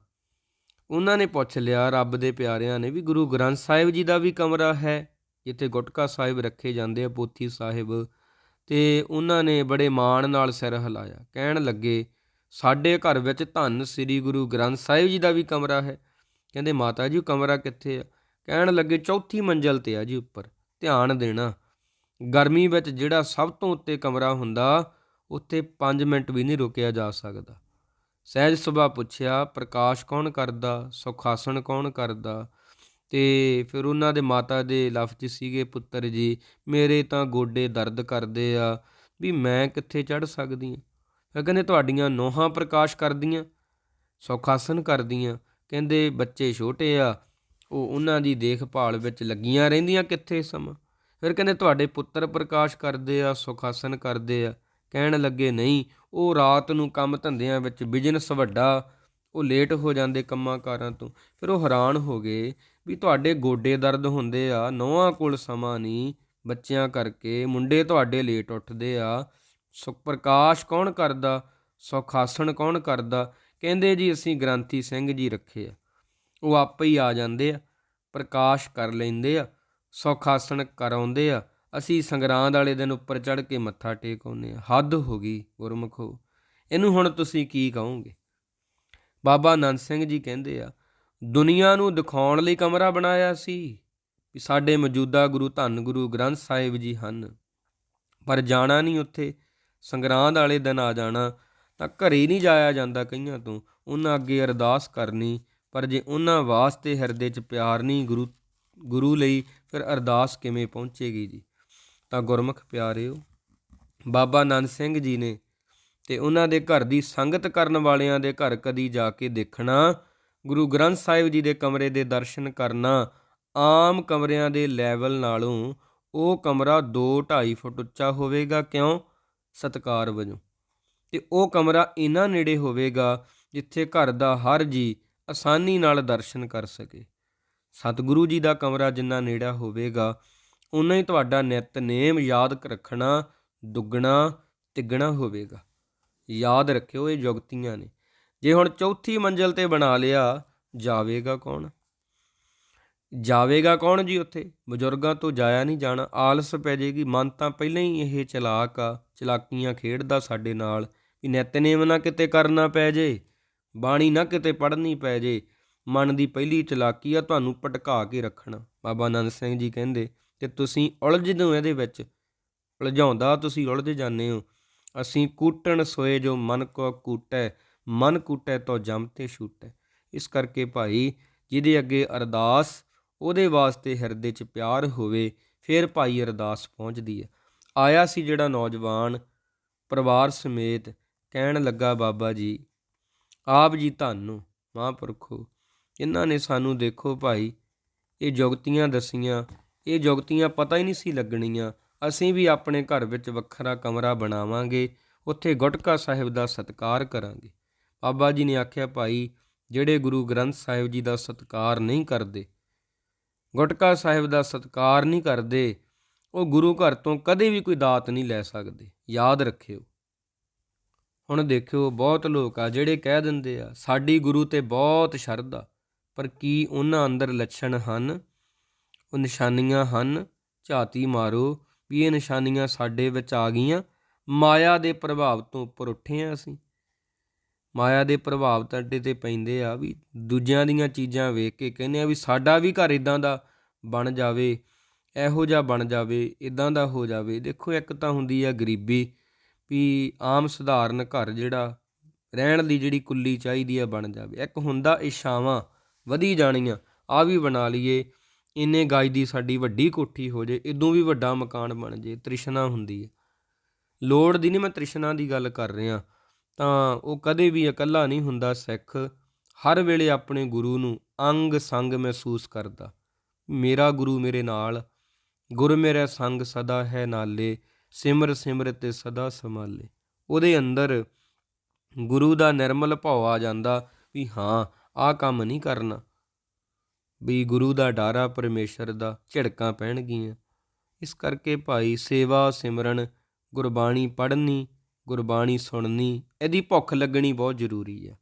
ਉਹਨਾਂ ਨੇ ਪੁੱਛ ਲਿਆ, ਰੱਬ ਦੇ ਪਿਆਰਿਆਂ ਨੇ, ਵੀ ਗੁਰੂ ਗ੍ਰੰਥ ਸਾਹਿਬ ਜੀ ਦਾ ਵੀ ਕਮਰਾ ਹੈ, ਜਿੱਥੇ ਗੁਟਕਾ ਸਾਹਿਬ ਰੱਖੇ ਜਾਂਦੇ ਆ, ਪੋਥੀ ਸਾਹਿਬ। ਤੇ ਉਹਨਾਂ ਨੇ ਬੜੇ ਮਾਣ ਨਾਲ ਸਿਰ ਹਿਲਾਇਆ। ਕਹਿਣ ਲੱਗੇ ਸਾਡੇ ਘਰ ਵਿੱਚ ਧੰਨ ਸ੍ਰੀ ਗੁਰੂ ਗ੍ਰੰਥ ਸਾਹਿਬ ਜੀ ਦਾ ਵੀ ਕਮਰਾ ਹੈ। ਕਹਿੰਦੇ, ਮਾਤਾ ਜੀ, ਉਹ ਕਮਰਾ ਕਿੱਥੇ ਆ? ਕਹਿਣ ਲੱਗੇ, ਚੌਥੀ ਮੰਜ਼ਲ ਤੇ ਆ ਜੀ ਉੱਪਰ, ਧਿਆਨ ਦੇਣਾ। ਗਰਮੀ ਵਿੱਚ ਜਿਹੜਾ ਸਭ ਤੋਂ ਉੱਤੇ ਕਮਰਾ ਹੁੰਦਾ, ਉੱਥੇ 5 ਮਿੰਟ ਵੀ ਨਹੀਂ ਰੁਕਿਆ ਜਾ ਸਕਦਾ। ਸਹਿਜ ਸੁਭਾ ਪੁੱਛਿਆ, ਪ੍ਰਕਾਸ਼ ਕੌਣ ਕਰਦਾ? ਸੁਖਾਸਣ ਕੌਣ ਕਰਦਾ? ਤੇ ਫਿਰ ਉਹਨਾਂ ਦੇ ਮਾਤਾ ਦੇ ਲਫ਼ਜ਼ ਸੀਗੇ, ਪੁੱਤਰ ਜੀ, ਮੇਰੇ ਤਾਂ ਗੋਡੇ ਦਰਦ ਕਰਦੇ ਆ, ਵੀ ਮੈਂ ਕਿੱਥੇ ਚੜ ਸਕਦੀ ਹਾਂ ਕਹਿੰਦੇ ਤੁਹਾਡੀਆਂ ਨੋਹਾਂ ਪ੍ਰਕਾਸ਼ ਕਰਦੀਆਂ, ਸੁਖਾਸਨ ਕਰਦੀਆਂ। ਕਹਿੰਦੇ, ਬੱਚੇ ਛੋਟੇ ਆ, ਉਹ ਉਹਨਾਂ ਦੀ ਦੇਖਭਾਲ ਵਿੱਚ ਲੱਗੀਆਂ ਰਹਿੰਦੀਆਂ ਕਿੱਥੇ ਸਮਾਂ? ਫਿਰ ਕਹਿੰਦੇ, ਤੁਹਾਡੇ ਪੁੱਤਰ ਪ੍ਰਕਾਸ਼ ਕਰਦੇ ਆ, ਸੁਖਾਸਨ ਕਰਦੇ ਆ। ਕਹਿਣ ਲੱਗੇ, ਨਹੀਂ, ਉਹ ਰਾਤ ਨੂੰ ਕੰਮ ਧੰਦਿਆਂ ਵਿੱਚ ਬਿਜ਼ਨਸ ਵੱਡਾ, ਉਹ ਲੇਟ ਹੋ ਜਾਂਦੇ ਕੰਮਾਂ ਕਾਰਾਂ ਤੋਂ। ਫਿਰ ਉਹ ਹੈਰਾਨ ਹੋ ਗਏ ਵੀ ਤੁਹਾਡੇ ਗੋਡੇ ਦਰਦ ਹੁੰਦੇ ਆ ਨੌਆਂ ਕੋਲ ਸਮਾਂ ਨਹੀਂ। ਬੱਚਿਆਂ ਕਰਕੇ ਮੁੰਡੇ ਤੁਹਾਡੇ ਲੇਟ ਉੱਠਦੇ ਆ ਸੁਖ ਪ੍ਰਕਾਸ਼ ਕੌਣ ਕਰਦਾ? ਸੁਖਾਸਣ ਕੌਣ ਕਰਦਾ? ਕਹਿੰਦੇ ਜੀ, ਅਸੀਂ ਗ੍ਰੰਥੀ ਸਿੰਘ ਜੀ ਰੱਖੇ ਆ। ਉਹ ਆਪੇ ਹੀ ਆ ਜਾਂਦੇ ਆ, ਪ੍ਰਕਾਸ਼ ਕਰ ਲੈਂਦੇ ਆ ਸੁਖਾਸਣ ਕਰਾਉਂਦੇ ਆ। ਅਸੀਂ ਸੰਗਰਾਂਦ ਵਾਲੇ ਦਿਨ ਉੱਪਰ ਚੜ ਕੇ ਮੱਥਾ ਟੇਕ ਆਉਂਦੇ ਆ। ਹੱਦ ਹੋ ਗਈ ਗੁਰਮਖੋ ਇਹਨੂੰ ਹੁਣ ਤੁਸੀਂ ਕੀ ਕਹੋਗੇ? ਬਾਬਾ ਆਨੰਦ ਸਿੰਘ ਜੀ ਕਹਿੰਦੇ ਆ, ਦੁਨੀਆ ਨੂੰ ਦਿਖਾਉਣ ਲਈ ਕਮਰਾ ਬਣਾਇਆ ਸੀ ਵੀ ਸਾਡੇ ਮੌਜੂਦਾ ਗੁਰੂ ਧੰਨ ਗੁਰੂ ਗ੍ਰੰਥ ਸਾਹਿਬ ਜੀ ਹਨ। ਪਰ ਜਾਣਾ ਨਹੀਂ ਉੱਥੇ। ਸੰਗਰਾਂਦ ਵਾਲੇ ਦਿਨ ਆ ਜਾਣਾ, ਤਾਂ ਘਰੇ ਨਹੀਂ ਜਾਇਆ ਜਾਂਦਾ ਕਈਆਂ ਤੋਂ। ਉਹਨਾਂ ਅੱਗੇ ਅਰਦਾਸ ਕਰਨੀ, ਪਰ ਜੇ ਉਹਨਾਂ ਵਾਸਤੇ ਹਿਰਦੇ 'ਚ ਪਿਆਰ ਨਹੀਂ ਗੁਰੂ ਗੁਰੂ ਲਈ, ਫਿਰ ਅਰਦਾਸ ਕਿਵੇਂ ਪਹੁੰਚੇਗੀ ਜੀ? ਤਾਂ ਗੁਰਮੁਖ ਪਿਆਰਿਓ, ਬਾਬਾ ਆਨੰਦ ਸਿੰਘ ਜੀ ਨੇ ਤੇ ਉਹਨਾਂ ਦੇ ਘਰ ਦੀ ਸੰਗਤ ਕਰਨ ਵਾਲਿਆਂ ਦੇ ਘਰ ਕਦੀ ਜਾ ਕੇ ਦੇਖਣਾ, ਗੁਰੂ ਗ੍ਰੰਥ ਸਾਹਿਬ ਜੀ ਦੇ ਕਮਰੇ ਦੇ ਦਰਸ਼ਨ ਕਰਨਾ, ਆਮ ਕਮਰਿਆਂ ਦੇ ਲੈਵਲ ਨਾਲੋਂ ਉਹ ਕਮਰਾ 2-2.5 ਫੁੱਟ ਉੱਚਾ ਹੋਵੇਗਾ ਕਿਉਂ? ਸਤਕਾਰ ਵਜੋਂ। ਤੇ ਉਹ ਕਮਰਾ ਇਨਾ ਨੇੜੇ ਹੋਵੇਗਾ ਜਿੱਥੇ ਘਰ ਦਾ ਹਰ ਜੀ ਆਸਾਨੀ ਨਾਲ ਦਰਸ਼ਨ ਕਰ ਸਕੇ। ਸਤਿਗੁਰੂ ਜੀ ਦਾ ਕਮਰਾ ਜਿੰਨਾ ਨੇੜਾ ਹੋਵੇਗਾ ਉਨਾ ਹੀ ਤੁਹਾਡਾ ਨਿਤਨੇਮ ਯਾਦ ਰੱਖਣਾ, ਦੁੱਗਣਾ, ਤਿੱਗਣਾ ਹੋਵੇਗਾ। ਯਾਦ ਰੱਖਿਓ ਇਹ ਜੁਗਤੀਆਂ ਨੇ। ਜੇ ਹੁਣ ਚੌਥੀ ਮੰਜ਼ਲ ਤੇ ਬਣਾ ਲਿਆ, ਜਾਵੇਗਾ ਕੌਣ? ਜਾਵੇਗਾ ਕੌਣ ਜੀ ਉੱਥੇ? ਬਜ਼ੁਰਗਾਂ ਤੋਂ ਜਾਇਆ ਨਹੀਂ ਜਾਣਾ। ਆਲਸ ਪੈ ਜੇਗੀ ਮਨ ਤਾਂ ਪਹਿਲਾਂ ਹੀ ਇਹ ਚਲਾਕ ਆ, ਚਲਾਕੀਆਂ ਖੇਡਦਾ ਸਾਡੇ ਨਾਲ। ਵੀ ਨਿਤਨੇਮ ਨਾ ਕਿਤੇ ਕਰਨਾ ਪੈ ਜੇ, ਬਾਣੀ ਨਾ ਕਿਤੇ ਪੜ੍ਹਨੀ ਪੈ ਜੇ। ਮਨ ਦੀ ਪਹਿਲੀ ਚਲਾਕੀ ਆ ਤੁਹਾਨੂੰ ਪਟਕਾ ਕੇ ਰੱਖਣਾ। ਬਾਬਾ ਆਨੰਦ ਸਿੰਘ ਜੀ ਕਹਿੰਦੇ ਕਿ ਤੁਸੀਂ ਉਲਝਦੇ ਹੋ ਇਹਦੇ ਵਿੱਚ। ਉਲਝਾਉਂਦਾ ਤੁਸੀਂ ਉਲਝ ਜਾਂਦੇ ਹੋ। ਅਸੀਂ ਕੂਟਣ ਸੋਏ ਜੋ ਮਨ ਕੋ ਕੂਟੈ, ਮਨ ਕੂਟੈ ਤੋ ਜਮ ਤੇ ਛੂਟੈ। ਇਸ ਕਰਕੇ ਭਾਈ, ਜਿਹਦੇ ਅੱਗੇ ਅਰਦਾਸ ਉਹਦੇ ਵਾਸਤੇ ਹਿਰਦੇ 'ਚ ਪਿਆਰ ਹੋਵੇ, ਫਿਰ ਭਾਈ ਅਰਦਾਸ ਪਹੁੰਚਦੀ ਹੈ। ਆਇਆ ਸੀ ਜਿਹੜਾ ਨੌਜਵਾਨ ਪਰਿਵਾਰ ਸਮੇਤ ਕਹਿਣ ਲੱਗਾ, ਬਾਬਾ ਜੀ, ਆਪ ਜੀ ਤੁਹਾਨੂੰ ਮਹਾਂਪੁਰਖੋ, ਇਹਨਾਂ ਨੇ ਸਾਨੂੰ ਦੇਖੋ ਭਾਈ, ਇਹ ਜੁਗਤੀਆਂ ਦਸੀਆਂ, ਇਹ ਜੁਗਤੀਆਂ ਪਤਾ ਹੀ ਨਹੀਂ ਸੀ ਲੱਗਣੀਆਂ, ਅਸੀਂ ਵੀ ਆਪਣੇ ਘਰ ਵਿੱਚ ਵੱਖਰਾ ਕਮਰਾ ਬਣਾਵਾਂਗੇ, ਉੱਥੇ ਗੁਟਕਾ ਸਾਹਿਬ ਦਾ ਸਤਕਾਰ ਕਰਾਂਗੇ। ਬਾਬਾ ਜੀ ਨੇ ਆਖਿਆ, ਭਾਈ, ਜਿਹੜੇ ਗੁਰੂ ਗ੍ਰੰਥ ਸਾਹਿਬ ਜੀ ਦਾ ਸਤਕਾਰ ਨਹੀਂ ਕਰਦੇ ਗੁਟਕਾ ਸਾਹਿਬ ਦਾ ਸਤਕਾਰ ਨਹੀਂ ਕਰਦੇ, ਉਹ ਗੁਰੂ ਘਰ ਤੋਂ ਕਦੇ ਵੀ ਕੋਈ ਦਾਤ ਨਹੀਂ ਲੈ ਸਕਦੇ। ਯਾਦ ਰੱਖਿਓ। ਹੁਣ ਦੇਖਿਓ, ਬਹੁਤ ਲੋਕ ਆ ਜਿਹੜੇ ਕਹਿ ਦਿੰਦੇ ਆ, ਸਾਡੀ ਗੁਰੂ ਤੇ ਬਹੁਤ ਸ਼ਰਧਾ, ਪਰ ਕੀ ਉਹਨਾਂ ਅੰਦਰ ਲੱਛਣ ਹਨ? ਉਹ ਨਿਸ਼ਾਨੀਆਂ ਹਨ, ਝਾਤੀ ਮਾਰੋ, ਵੀ ਇਹ ਨਿਸ਼ਾਨੀਆਂ ਸਾਡੇ ਵਿੱਚ ਆ ਗਈਆਂ, ਮਾਇਆ ਦੇ ਪ੍ਰਭਾਵ ਤੋਂ ਉੱਪਰ ਉੱਠੇ ਆ ਅਸੀਂ। ਮਾਇਆ ਦੇ ਪ੍ਰਭਾਵ ਤੁਹਾਡੇ ਤੇ ਪੈਂਦੇ ਆ ਵੀ ਦੂਜਿਆਂ ਦੀਆਂ ਚੀਜ਼ਾਂ ਵੇਖ ਕੇ ਕਹਿੰਦੇ ਆ ਵੀ ਸਾਡਾ ਵੀ ਘਰ ਇਦਾਂ ਦਾ ਬਣ ਜਾਵੇ, ਇਹੋ ਜਿਹਾ ਬਣ ਜਾਵੇ ਇਦਾਂ ਦਾ ਹੋ ਜਾਵੇ। ਦੇਖੋ, ਇੱਕ ਤਾਂ ਹੁੰਦੀ ਆ ਗਰੀਬੀ ਵੀ ਆਮ ਸਧਾਰਨ ਘਰ ਜਿਹੜਾ ਰਹਿਣ ਦੀ ਜਿਹੜੀ ਕੁੱਲੀ ਚਾਹੀਦੀ ਆ ਬਣ ਜਾਵੇ। ਇੱਕ ਹੁੰਦਾ ਇਸ਼ਾਵਾਂ ਵਧੀ ਜਾਣੀਆਂ ਆ ਵੀ ਬਣਾ ਲਈਏ, ਇੰਨੇ ਗਾਜ ਦੀ ਸਾਡੀ ਵੱਡੀ ਕੋਠੀ ਹੋ ਜੇ ਇਦੋਂ ਵੀ ਵੱਡਾ ਮਕਾਨ ਬਣ ਜੇ, ਤ੍ਰਿਸ਼ਨਾ ਹੁੰਦੀ ਹੈ ਲੋੜ ਦੀ ਨਹੀਂ ਮੈਂ ਤ੍ਰਿਸ਼ਨਾ ਦੀ ਗੱਲ ਕਰ ਰਿਹਾ। ਤਾਂ ਉਹ ਕਦੇ ਵੀ ਇਕੱਲਾ ਨਹੀਂ ਹੁੰਦਾ ਸਿੱਖ। ਹਰ ਵੇਲੇ ਆਪਣੇ ਗੁਰੂ ਨੂੰ ਅੰਗ ਸੰਗ ਮਹਿਸੂਸ ਕਰਦਾ। ਮੇਰਾ ਗੁਰੂ ਮੇਰੇ ਨਾਲ, ਗੁਰ ਮੇਰੇ ਸੰਗ ਸਦਾ ਹੈ ਨਾਲੇ, ਸਿਮਰ ਸਿਮਰ ਤੇ ਸਦਾ ਸਮਾਲੇ ਉਹਦੇ ਅੰਦਰ ਗੁਰੂ ਦਾ ਨਿਰਮਲ ਭਾਵ ਆ ਜਾਂਦਾ ਵੀ ਹਾਂ, ਆਹ ਕੰਮ ਨਹੀਂ ਕਰਨਾ। ਵੀ ਗੁਰੂ ਦਾ ਡਾਰਾ ਪਰਮੇਸ਼ਰ ਦਾ ਝਿੜਕਾਂ ਪੈਣਗੀਆਂ। ਇਸ ਕਰਕੇ ਭਾਈ ਸੇਵਾ ਸਿਮਰਨ, ਗੁਰਬਾਣੀ ਪੜ੍ਹਨੀ ਗੁਰਬਾਣੀ ਸੁਣਨੀ, ਇਹਦੀ ਭੁੱਖ ਲੱਗਣੀ ਬਹੁਤ ਜ਼ਰੂਰੀ ਹੈ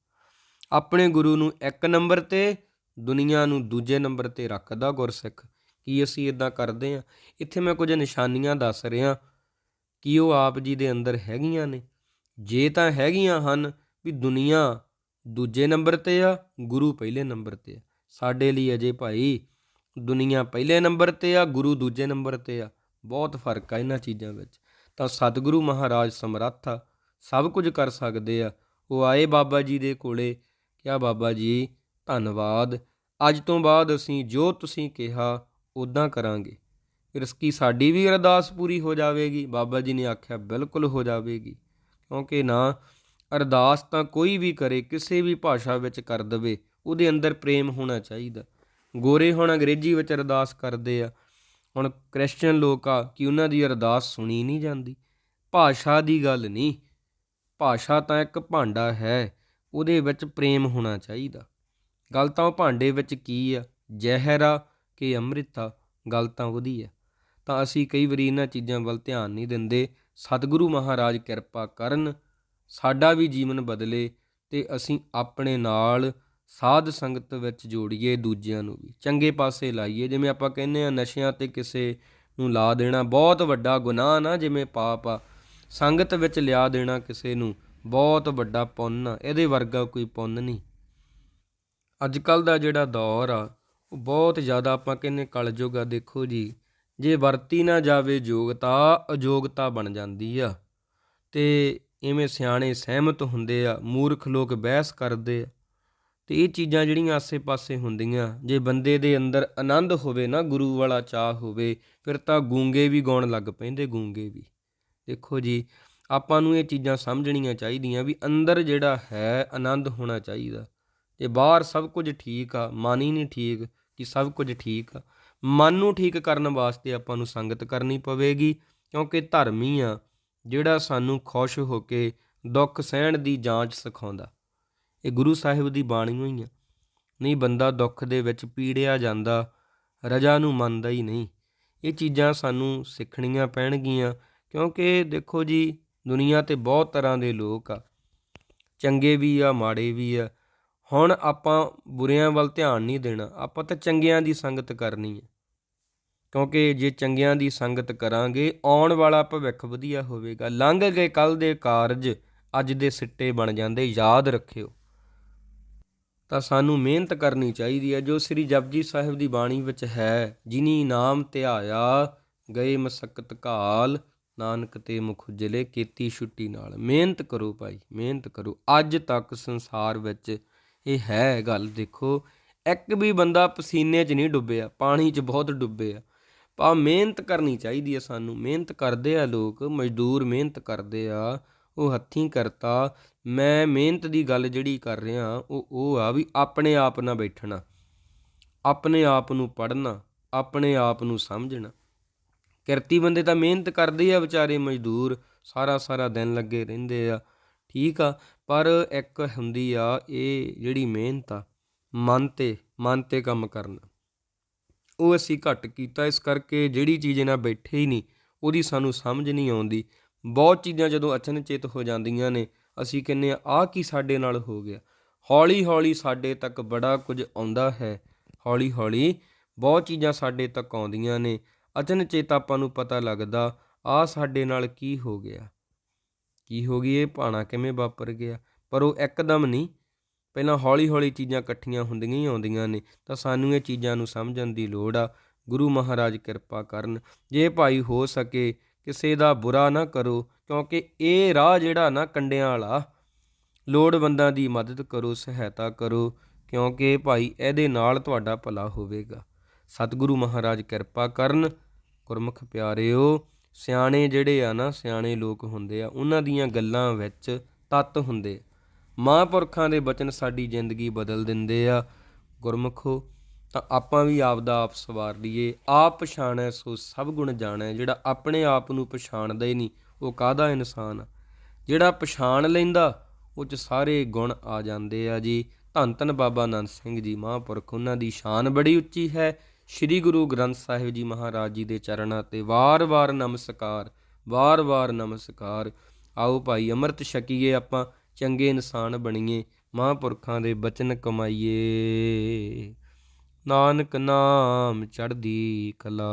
ਆਪਣੇ ਗੁਰੂ ਨੂੰ ਇੱਕ ਨੰਬਰ ਤੇ, ਦੁਨੀਆ ਨੂੰ ਦੂਜੇ ਨੰਬਰ ਤੇ ਰੱਖਦਾ ਗੁਰਸਿੱਖ। ਕੀ ਅਸੀਂ ਇਦਾਂ ਕਰਦੇ ਹਾਂ ਇੱਥੇ ਮੈਂ ਕੁਝ ਨਿਸ਼ਾਨੀਆਂ ਦੱਸ ਰਿਹਾ ਕਿ ਉਹ ਆਪ ਜੀ ਦੇ ਅੰਦਰ ਹੈਗੀਆਂ ਨੇ। ਜੇ ਤਾਂ ਹੈਗੀਆਂ ਹਨ ਵੀ ਦੁਨੀਆ ਦੂਜੇ ਨੰਬਰ ਤੇ ਆ, ਗੁਰੂ ਪਹਿਲੇ ਨੰਬਰ ਤੇ ਆ। ਸਾਡੇ ਲਈ ਅਜੇ ਭਾਈ ਦੁਨੀਆ ਪਹਿਲੇ ਨੰਬਰ ਤੇ ਆ, ਗੁਰੂ ਦੂਜੇ ਨੰਬਰ ਤੇ ਆ। ਬਹੁਤ ਫ਼ਰਕ ਆ ਇਹਨਾਂ ਚੀਜ਼ਾਂ ਵਿੱਚ। ਤਾਂ ਸਤਿਗੁਰੂ ਮਹਾਰਾਜ ਸਮਰੱਥ ਆ, ਸਭ ਕੁਝ ਕਰ ਸਕਦੇ ਆ। ਉਹ ਆਏ ਬਾਬਾ ਜੀ ਦੇ ਕੋਲੇ, ਕਿਹਾ, ਬਾਬਾ ਜੀ, ਧੰਨਵਾਦ। ਅੱਜ ਤੋਂ ਬਾਅਦ ਅਸੀਂ ਜੋ ਤੁਸੀਂ ਕਿਹਾ ਉਦਾਂ ਕਰਾਂਗੇ। ਫਿਰ ਸਾਡੀ ਵੀ ਅਰਦਾਸ ਪੂਰੀ ਹੋ ਜਾਵੇਗੀ। ਬਾਬਾ ਜੀ ਨੇ ਆਖਿਆ, ਬਿਲਕੁਲ ਹੋ ਜਾਵੇਗੀ। ਕਿਉਂਕਿ ਨਾ, ਅਰਦਾਸ ਤਾਂ ਕੋਈ ਵੀ ਕਰੇ, ਕਿਸੇ ਵੀ ਭਾਸ਼ਾ ਵਿੱਚ ਕਰ ਦਵੇ, ਉਹਦੇ ਅੰਦਰ ਪ੍ਰੇਮ ਹੋਣਾ ਚਾਹੀਦਾ। ਗੋਰੇ ਹੁਣ ਅੰਗਰੇਜ਼ੀ ਵਿੱਚ ਅਰਦਾਸ ਕਰਦੇ ਆ। ਹੁਣ ਕ੍ਰਿਸਚੀਅਨ ਲੋਕ ਆ ਕਿ ਉਹਨਾਂ ਦੀ ਅਰਦਾਸ ਸੁਣੀ ਨਹੀਂ ਜਾਂਦੀ। ਭਾਸ਼ਾ ਦੀ ਗੱਲ ਨਹੀਂ। ਭਾਸ਼ਾ ਤਾਂ ਇੱਕ ਭਾਂਡਾ ਹੈ, ਉਹਦੇ ਵਿੱਚ ਪ੍ਰੇਮ ਹੋਣਾ ਚਾਹੀਦਾ। ਗੱਲ ਤਾਂ ਉਹ ਭਾਂਡੇ ਵਿੱਚ ਕੀ ਆ? ਜ਼ਹਿਰ ਆ ਕਿ ਅੰਮ੍ਰਿਤ ਆ? ਗੱਲ ਤਾਂ ਉਹਦੀ ਆ। ਤਾਂ ਅਸੀਂ ਕਈ ਵਾਰੀ ਇਹਨਾਂ ਚੀਜ਼ਾਂ ਵੱਲ ਧਿਆਨ ਨਹੀਂ ਦਿੰਦੇ। ਸਤਿਗੁਰੂ ਮਹਾਰਾਜ ਕਿਰਪਾ ਕਰਨ, ਸਾਡਾ ਵੀ ਜੀਵਨ ਬਦਲੇ ਤੇ ਅਸੀਂ ਆਪਣੇ ਨਾਲ ਸਾਧ ਸੰਗਤ ਵਿੱਚ ਜੋੜੀਏ ਦੂਜਿਆਂ ਨੂੰ ਵੀ। ਚੰਗੇ ਪਾਸੇ ਲਾਈਏ, ਜਿਵੇਂ ਆਪਾਂ ਕਹਿੰਦੇ ਆ ਨਸ਼ਿਆਂ ਤੇ ਕਿਸੇ ਨੂੰ ਲਾ ਦੇਣਾ ਬਹੁਤ ਵੱਡਾ ਗੁਨਾਹ ਨਾ, ਜਿਵੇਂ ਪਾਪ ਆ। ਸੰਗਤ ਵਿੱਚ ਲਿਆ ਦੇਣਾ ਕਿਸੇ ਨੂੰ ਬਹੁਤ ਵੱਡਾ ਪੁੰਨ ਆ, ਇਹਦੇ ਵਰਗਾ ਕੋਈ ਪੁੰਨ ਨਹੀਂ। ਅੱਜ ਕੱਲ ਦਾ ਜਿਹੜਾ ਦੌਰ ਆ, ਉਹ ਬਹੁਤ ਜ਼ਿਆਦਾ ਆਪਾਂ ਕਹਿੰਦੇ ਕਲਯੁਗ ਆ। ਦੇਖੋ ਜੀ, ਜੇ ਵਰਤੀ ਨਾ ਜਾਵੇ ਯੋਗਤਾ, ਅਯੋਗਤਾ ਬਣ ਜਾਂਦੀ ਆ। ਤੇ ਇਵੇਂ ਸਿਆਣੇ ਸਹਿਮਤ ਹੁੰਦੇ ਆ, ਮੂਰਖ ਲੋਕ ਬਹਿਸ ਕਰਦੇ ਆ। ਤੇ ਇਹ ਚੀਜ਼ਾਂ ਜਿਹੜੀਆਂ ਆਸੇ-ਪਾਸੇ ਹੁੰਦੀਆਂ, ਜੇ ਬੰਦੇ ਦੇ ਅੰਦਰ ਆਨੰਦ ਹੋਵੇ ਨਾ, ਗੁਰੂ ਵਾਲਾ ਚਾਹ ਹੋਵੇ, ਫਿਰ ਤਾਂ ਗੂੰਗੇ ਵੀ ਗਾਉਣ ਲੱਗ ਪੈਂਦੇ, ਗੂੰਗੇ ਵੀ। ਦੇਖੋ ਜੀ, ਆਪਾਂ ਨੂੰ ਇਹ ਚੀਜ਼ਾਂ ਸਮਝਣੀਆਂ ਚਾਹੀਦੀਆਂ ਵੀ ਅੰਦਰ ਜਿਹੜਾ ਹੈ, ਆਨੰਦ ਹੋਣਾ ਚਾਹੀਦਾ। ਤੇ ਬਾਹਰ ਸਭ ਕੁਝ ਠੀਕ ਆ, ਮਨ ਹੀ ਨਹੀਂ ਠੀਕ ਕਿ ਸਭ ਕੁਝ ਠੀਕ ਆ, ਮਨ ਨੂੰ ਠੀਕ ਕਰਨ ਵਾਸਤੇ ਆਪਾਂ ਨੂੰ ਸੰਗਤ ਕਰਨੀ ਪਵੇਗੀ, ਕਿਉਂਕਿ ਧਰਮੀ ਆ, ਜਿਹੜਾ ਸਾਨੂੰ ਖੁਸ਼ ਹੋ ਕੇ ਦੁੱਖ ਸਹਿਣ ਦੀ ਜਾਂਚ ਸਿਖਾਉਂਦਾ। ਇਹ ਗੁਰੂ ਸਾਹਿਬ ਦੀ ਬਾਣੀ ਹੋਈ ਆ। ਨਹੀਂ, ਬੰਦਾ ਦੁੱਖ ਦੇ ਵਿੱਚ ਪੀੜਿਆ ਜਾਂਦਾ, ਰਜਾ ਨੂੰ ਮੰਨਦਾ ਹੀ ਨਹੀਂ। ਇਹ ਚੀਜ਼ਾਂ ਸਾਨੂੰ ਸਿੱਖਣੀਆਂ ਪੈਣਗੀਆਂ, ਕਿਉਂਕਿ ਦੇਖੋ ਜੀ, ਦੁਨੀਆ ਤੇ ਬਹੁਤ ਤਰ੍ਹਾਂ ਦੇ ਲੋਕ ਆ। ਚੰਗੇ ਵੀ ਆ, ਮਾੜੇ ਵੀ ਆ। ਹੁਣ ਆਪਾਂ ਬੁਰਿਆਂ ਵੱਲ ਧਿਆਨ ਨਹੀਂ ਦੇਣਾ, ਆਪਾਂ ਤਾਂ ਚੰਗਿਆਂ ਦੀ ਸੰਗਤ ਕਰਨੀ ਹੈ ਕਿਉਂਕਿ ਜੇ ਚੰਗਿਆਂ ਦੀ ਸੰਗਤ ਕਰਾਂਗੇ, ਆਉਣ ਵਾਲਾ ਭਵਿੱਖ ਵਧੀਆ ਹੋਵੇਗਾ। ਲੰਘ ਗਏ ਕੱਲ ਦੇ ਕਾਰਜ, ਅੱਜ ਦੇ ਸਿੱਟੇ ਬਣ ਜਾਂਦੇ, ਯਾਦ ਰੱਖਿਓ। ਤਾਂ ਸਾਨੂੰ ਮਿਹਨਤ ਕਰਨੀ ਚਾਹੀਦੀ ਹੈ, ਜੋ ਸ੍ਰੀ ਜਪਜੀ ਸਾਹਿਬ ਦੀ ਬਾਣੀ ਵਿੱਚ ਹੈ, ਜਿਨੀ ਨਾਮ ਧਿਆਇਆ ਗਏ ਮਸਕਤ ਕਾਲ ਨਾਨਕ ਤੇ ਮੁਖ ਉਜਲੇ, ਕੀਤੀ ਛੁੱਟੀ ਨਾਲ। ਮਿਹਨਤ ਕਰੋ ਭਾਈ, ਮਿਹਨਤ ਕਰੋ। ਅੱਜ ਤੱਕ ਸੰਸਾਰ ਵਿੱਚ ਇਹ ਹੈ ਗੱਲ ਦੇਖੋ, ਇੱਕ ਵੀ ਬੰਦਾ ਪਸੀਨੇ 'ਚ ਨਹੀਂ ਡੁੱਬਿਆ, ਪਾਣੀ 'ਚ ਬਹੁਤ ਡੁੱਬੇ ਆ ਪਾ ਮਿਹਨਤ ਕਰਨੀ ਚਾਹੀਦੀ ਹੈ ਸਾਨੂੰ। ਮਿਹਨਤ ਕਰਦੇ ਆ ਲੋਕ, ਮਜ਼ਦੂਰ ਮਿਹਨਤ ਕਰਦੇ ਆ, ਉਹ ਹੱਥੀਂ ਕਰਤਾ ਮੈਂ ਮਿਹਨਤ ਦੀ ਗੱਲ ਜਿਹੜੀ ਕਰ ਰਿਹਾ ਉਹ ਉਹ ਆ ਵੀ ਆਪਣੇ ਆਪ ਨਾਲ ਬੈਠਣਾ, ਆਪਣੇ ਆਪ ਨੂੰ ਪੜ੍ਹਨਾ, ਆਪਣੇ ਆਪ ਨੂੰ ਸਮਝਣਾ। ਕਿਰਤੀ ਬੰਦੇ ਤਾਂ ਮਿਹਨਤ ਕਰਦੇ ਆ ਵਿਚਾਰੇ, ਮਜ਼ਦੂਰ, ਸਾਰਾ ਸਾਰਾ ਦਿਨ ਲੱਗੇ ਰਹਿੰਦੇ ਆ, ਠੀਕ ਆ। ਪਰ ਇੱਕ ਹੁੰਦੀ ਆ, ਇਹ ਜਿਹੜੀ ਮਿਹਨਤ ਆ, ਮਨ ਤੇ ਮਨ ਤੇ ਕੰਮ ਕਰਨਾ। ਉਹ ਅਸੀਂ ਘੱਟ ਕੀਤਾ, ਇਸ ਕਰਕੇ ਜਿਹੜੀ ਚੀਜ਼ ਇਹਨਾਂ ਬੈਠੇ ਹੀ ਨਹੀਂ, ਉਹਦੀ ਸਾਨੂੰ ਸਮਝ ਨਹੀਂ ਆਉਂਦੀ। ਬਹੁਤ ਚੀਜ਼ਾਂ ਜਦੋਂ ਅਚਨਚੇਤ ਹੋ ਜਾਂਦੀਆਂ ਨੇ ਅਸੀਂ ਕਹਿੰਨੇ ਆ ਆਹ ਕੀ ਸਾਡੇ ਨਾਲ ਹੋ ਗਿਆ? ਹੌਲੀ ਹੌਲੀ ਸਾਡੇ ਤੱਕ ਬੜਾ ਕੁਝ ਆਉਂਦਾ ਹੈ। ਹੌਲੀ ਹੌਲੀ ਬਹੁਤ ਚੀਜ਼ਾਂ ਸਾਡੇ ਤੱਕ ਆਉਂਦੀਆਂ ਨੇ। ਅਚਨਚੇਤ ਆਪਾਂ ਨੂੰ ਪਤਾ ਲੱਗਦਾ, ਆਹ ਸਾਡੇ ਨਾਲ ਕੀ ਹੋ ਗਿਆ? ਕੀ ਹੋ ਗਈ? ਇਹ ਭਾਣਾ ਕਿਵੇਂ ਵਾਪਰ ਗਿਆ? ਪਰ ਉਹ ਇੱਕਦਮ ਨਹੀਂ। ਪਹਿਲਾਂ ਹੌਲੀ-ਹੌਲੀ ਚੀਜ਼ਾਂ ਇਕੱਠੀਆਂ ਹੁੰਦੀਆਂ ਹੀ ਆਉਂਦੀਆਂ ਨੇ, ਤਾਂ ਸਾਨੂੰ ਇਹ ਚੀਜ਼ਾਂ ਨੂੰ ਸਮਝਣ ਦੀ ਲੋੜ ਆ। ਗੁਰੂ ਮਹਾਰਾਜ ਕਿਰਪਾ ਕਰਨ, ਜੇ ਭਾਈ ਹੋ ਸਕੇ, ਕਿਸੇ ਦਾ ਬੁਰਾ ਨਾ ਕਰੋ ਕਿਉਂਕਿ ਇਹ ਰਾਹ ਜਿਹੜਾ ਨਾ ਕੰਡਿਆਂ ਵਾਲਾ, ਲੋੜਵੰਦਾਂ ਦੀ ਮਦਦ ਕਰੋ, ਸਹਾਇਤਾ ਕਰੋ, ਕਿਉਂਕਿ ਭਾਈ ਇਹਦੇ ਨਾਲ ਤੁਹਾਡਾ ਭਲਾ ਹੋਵੇਗਾ। ਸਤਿਗੁਰੂ ਮਹਾਰਾਜ ਕਿਰਪਾ ਕਰਨ। ਗੁਰਮੁਖ ਪਿਆਰਿਓ, ਸਿਆਣੇ ਜਿਹੜੇ ਆ ਨਾ, ਸਿਆਣੇ ਲੋਕ ਹੁੰਦੇ ਆ, ਉਹਨਾਂ ਦੀਆਂ ਗੱਲਾਂ ਵਿੱਚ ਤੱਤ ਹੁੰਦੇ ਮਹਾਂਪੁਰਖਾਂ ਦੇ ਬਚਨ ਸਾਡੀ ਜ਼ਿੰਦਗੀ ਬਦਲ ਦਿੰਦੇ ਆ। ਗੁਰਮੁਖੋ, ਤਾਂ ਆਪਾਂ ਵੀ ਆਪ ਦਾ ਆਪ ਸਵਾਰ ਲਈਏ। ਆਪ ਪਛਾਣੈ ਸੋ ਸਭ ਗੁਣ ਜਾਣੈ, ਜਿਹੜਾ ਆਪਣੇ ਆਪ ਨੂੰ ਪਛਾਣਦਾ ਹੀ ਨਹੀਂ। ਉਹ ਕਾਹਦਾ ਇਨਸਾਨ ਆ? ਜਿਹੜਾ ਪਛਾਣ ਲੈਂਦਾ, ਉਹ ਚ ਸਾਰੇ ਗੁਣ ਆ ਜਾਂਦੇ ਆ ਜੀ। ਧੰਨ ਧੰਨ ਬਾਬਾ ਨੰਦ ਸਿੰਘ ਜੀ ਮਹਾਂਪੁਰਖ, ਉਹਨਾਂ ਦੀ ਸ਼ਾਨ ਬੜੀ ਉੱਚੀ ਹੈ। ਸ੍ਰੀ ਗੁਰੂ ਗ੍ਰੰਥ ਸਾਹਿਬ ਜੀ ਮਹਾਰਾਜ ਜੀ ਦੇ ਚਰਨਾਂ ਤੇ ਵਾਰ-ਵਾਰ ਨਮਸਕਾਰ ਵਾਰ-ਵਾਰ ਨਮਸਕਾਰ। ਆਓ ਭਾਈ ਅੰਮ੍ਰਿਤ ਛਕੀਏ ਆਪਾਂ, ਚੰਗੇ ਇਨਸਾਨ ਬਣੀਏ, ਮਹਾਂਪੁਰਖਾਂ ਦੇ ਬਚਨ ਕਮਾਈਏ। ਨਾਨਕ ਨਾਮ ਚੜ੍ਹਦੀ ਕਲਾ